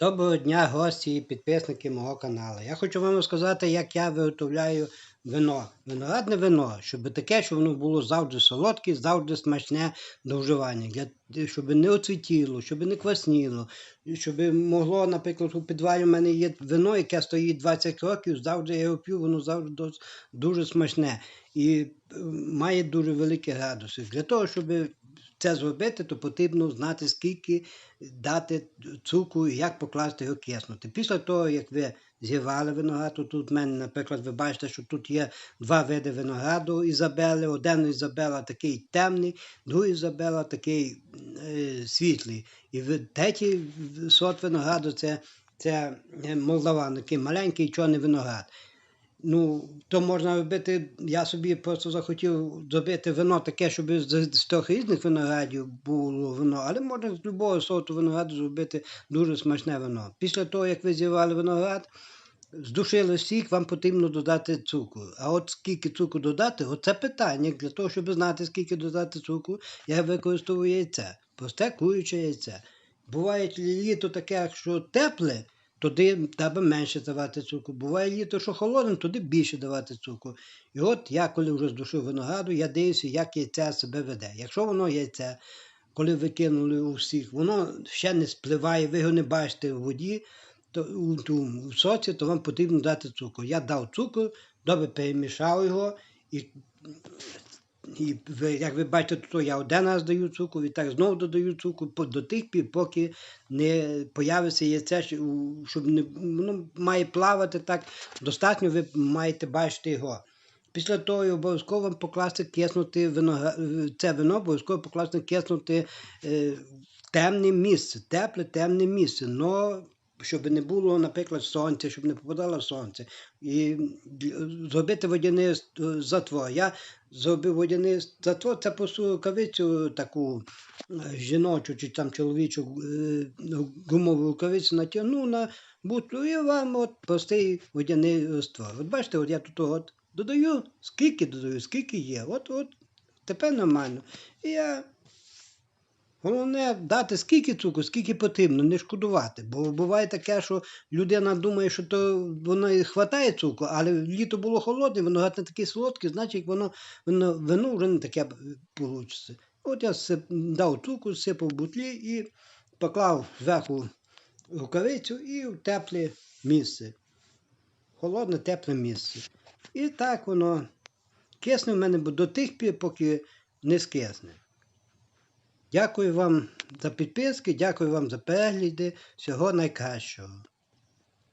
Доброго дня, гості і підписники мого каналу. Я хочу вам розказати, як я виготовляю вино. Виноградне вино, щоб таке, щоб воно було завжди солодке, завжди смачне до вживання. Для, щоб не оцвітіло, щоб не квасніло, щоб могло, наприклад, у підвалі в мене є вино, яке стоїть 20 років, завжди я його п'ю, воно завжди дуже смачне і має дуже великі градуси. Для того, щоб це зробити, то потрібно знати, скільки дати цукру і як покласти його киснути. Після того, як ви зірвали виноград, то тут в мене, наприклад, ви бачите, що тут є два види винограду Ізабели. Один Ізабела такий темний, другий Ізабела такий е, світлий. І третій сорт винограду це, це е, молдаван, такий маленький чорний виноград. Ну, то можна робити. Я собі просто захотів зробити вино таке, щоб з, з трьох різних виноградів було вино, але можна з будь-якого сорту винограду зробити дуже смачне вино. Після того, як ви зірвали виноград, здушили сік, вам потрібно додати цукру. А от скільки цукру додати, оце питання. Для того, щоб знати, скільки додати цукру, я використовую яйце. Просте куряче яйце. Буває літо таке, що тепле, туди треба менше давати цукру. Буває літо, що холодне, туди більше давати цукру. І от я, коли вже здушив винограду, я дивлюся, як яйце себе веде. Якщо воно яйце, коли ви кинули у всіх, воно ще не спливає, ви його не бачите в воді, то у, ту, у соці, то вам потрібно дати цукор. Я дав цукор, добре перемішав його і. І як ви бачите, то я один раз даю цукор, і так знову додаю цукор по- до тих пір, поки не появиться яйце, щоб не воно має плавати так. Достатньо ви маєте бачити його. Після того обов'язково покласти киснути виногра... це вино, обов'язково покласти киснути е, темне місце, тепле темне місце. Но щоб не було, наприклад, сонця, щоб не попадало сонце. І зробити водяний е, затвор. Я зробив водяний затвор, це просто рукавицю таку е, жіночу чи там чоловічу е, гумову рукавицю натягнув на бутлю і вам от простий водяний раствор. От бачите, от я тут от додаю, скільки додаю, скільки є. От, от тепер нормально. І я Головне дати скільки цукру, скільки потрібно, не шкодувати. Бо буває таке, що людина думає, що то воно хватає цукру, але літо було холодне, воно не таке солодке, значить воно, воно вино вже не таке вийде. От я дав цукру, сипав бутлі і поклав зверху рукавицю і в тепле місце. Холодне, тепле місце. І так воно кисне в мене до тих пір, поки не скисне. Дякую вам за підписки, дякую вам за перегляди. Всього найкращого.